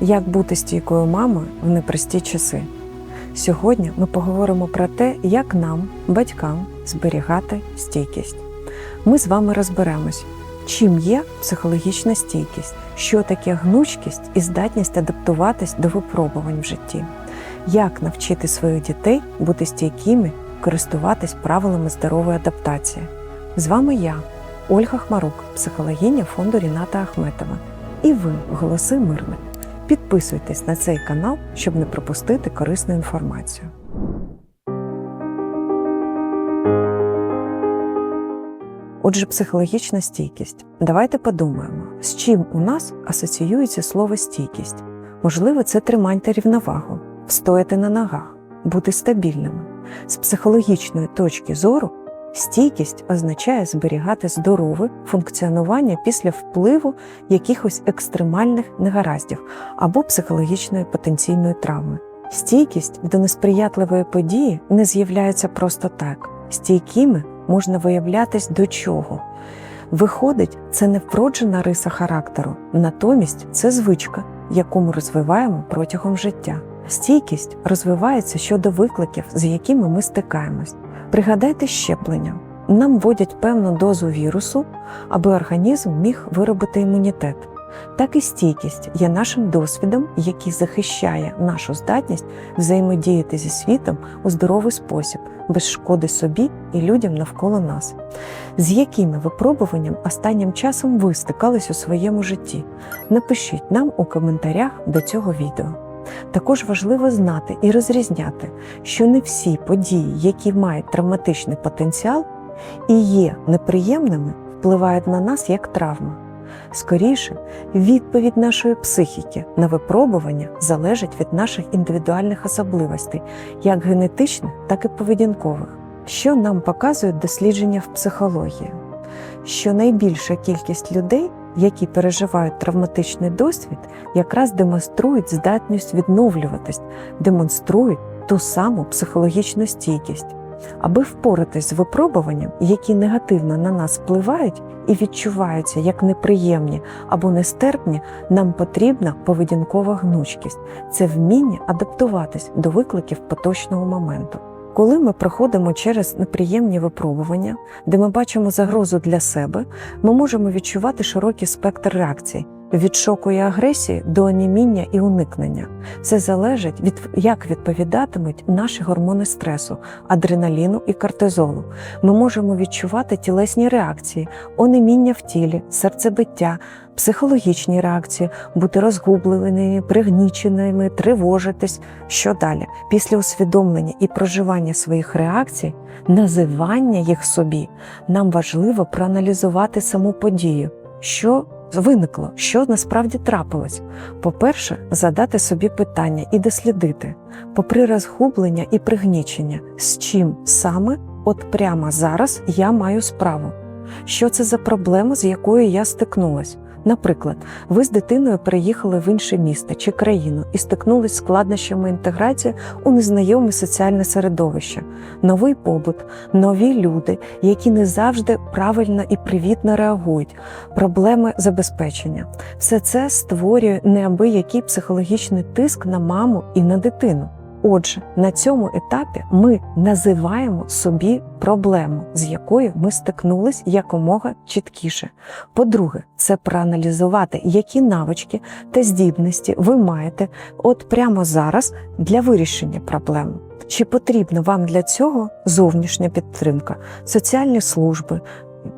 Як бути стійкою мамою в непрості часи. Сьогодні ми поговоримо про те, як нам, батькам, зберігати стійкість. Ми з вами розберемось, чим є психологічна стійкість, що таке гнучкість і здатність адаптуватись до випробувань в житті, як навчити своїх дітей бути стійкими, користуватись правилами здорової адаптації. З вами я, Ольга Хмарук, психологиня фонду Ріната Ахметова. І ви, голоси мирних. Підписуйтесь на цей канал, щоб не пропустити корисну інформацію. Отже, психологічна стійкість. Давайте подумаємо, з чим у нас асоціюється слово стійкість. Можливо, це тримання рівновагу, встояти на ногах, бути стабільними. З психологічної точки зору стійкість означає зберігати здорове функціонування після впливу якихось екстремальних негараздів або психологічної потенційної травми. Стійкість до несприятливої події не з'являється просто так. Стійкими можна виявлятись до чого. Виходить, це не вроджена риса характеру, натомість це звичка, яку ми розвиваємо протягом життя. Стійкість розвивається щодо викликів, з якими ми стикаємось. Пригадайте щеплення. Нам вводять певну дозу вірусу, аби організм міг виробити імунітет. Так і стійкість є нашим досвідом, який захищає нашу здатність взаємодіяти зі світом у здоровий спосіб, без шкоди собі і людям навколо нас. З якими випробуванням останнім часом ви стикались у своєму житті? Напишіть нам у коментарях до цього відео. Також важливо знати і розрізняти, що не всі події, які мають травматичний потенціал і є неприємними, впливають на нас як травма. Скоріше, відповідь нашої психіки на випробування залежить від наших індивідуальних особливостей, як генетичних, так і поведінкових. Що нам показують дослідження в психології? Що найбільша кількість людей, які переживають травматичний досвід, якраз демонструють здатність відновлюватись, демонструють ту саму психологічну стійкість. Аби впоратись з випробуванням, які негативно на нас впливають і відчуваються як неприємні або нестерпні, нам потрібна поведінкова гнучкість це вміння адаптуватись до викликів поточного моменту. Коли ми проходимо через неприємні випробування, де ми бачимо загрозу для себе, ми можемо відчувати широкий спектр реакцій. Від шоку і агресії до оніміння і уникнення. Це залежить від як відповідатимуть наші гормони стресу, адреналіну і кортизолу. Ми можемо відчувати тілесні реакції, онеміння в тілі, серцебиття, психологічні реакції, бути розгубленими, пригніченими, тривожитись. Що далі? Після усвідомлення і проживання своїх реакцій, називання їх собі, нам важливо проаналізувати саму подію. Що виникло, що насправді трапилось. По-перше, задати собі питання і дослідити, попри розгублення і пригнічення, з чим саме, от прямо зараз я маю справу. Що це за проблема, з якою я стикнулась? Наприклад, ви з дитиною переїхали в інше місто чи країну і стикнулись з складнощами інтеграції у незнайоме соціальне середовище, новий побут, нові люди, які не завжди правильно і привітно реагують, проблеми забезпечення. Все це створює неабиякий психологічний тиск на маму і на дитину. Отже, на цьому етапі ми називаємо собі проблему, з якою ми стикнулись якомога чіткіше. По-друге, це проаналізувати, які навички та здібності ви маєте от прямо зараз для вирішення проблеми. Чи потрібна вам для цього зовнішня підтримка, соціальні служби,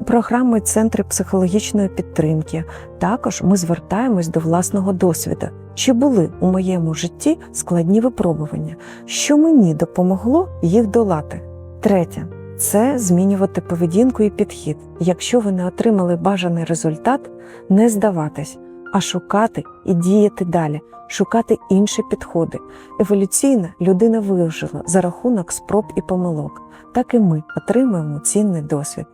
програми Центри психологічної підтримки? Також ми звертаємось до власного досвіду. Чи були у моєму житті складні випробування, що мені допомогло їх долати? Третє це змінювати поведінку і підхід. Якщо ви не отримали бажаний результат, не здаватись, а шукати і діяти далі, шукати інші підходи. Еволюційно людина вижила за рахунок спроб і помилок. Так і ми отримуємо цінний досвід.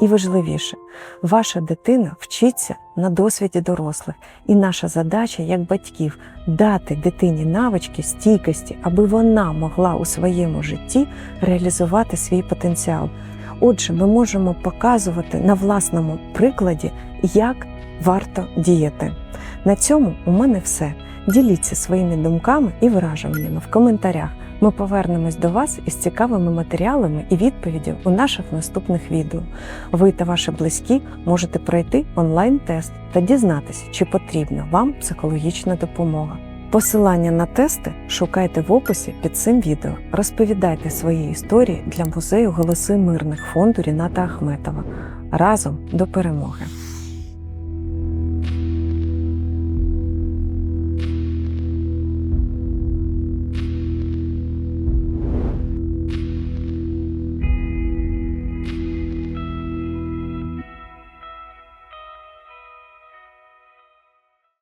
І важливіше, ваша дитина вчиться на досвіді дорослих, і наша задача як батьків дати дитині навички стійкості, аби вона могла у своєму житті реалізувати свій потенціал. Отже, ми можемо показувати на власному прикладі, як варто діяти. На цьому у мене все. Діліться своїми думками і враженнями в коментарях. Ми повернемось до вас із цікавими матеріалами і відповіді у наших наступних відео. Ви та ваші близькі можете пройти онлайн-тест та дізнатися, чи потрібна вам психологічна допомога. Посилання на тести шукайте в описі під цим відео. Розповідайте свої історії для музею Голоси мирних фонду Ріната Ахметова. Разом до перемоги!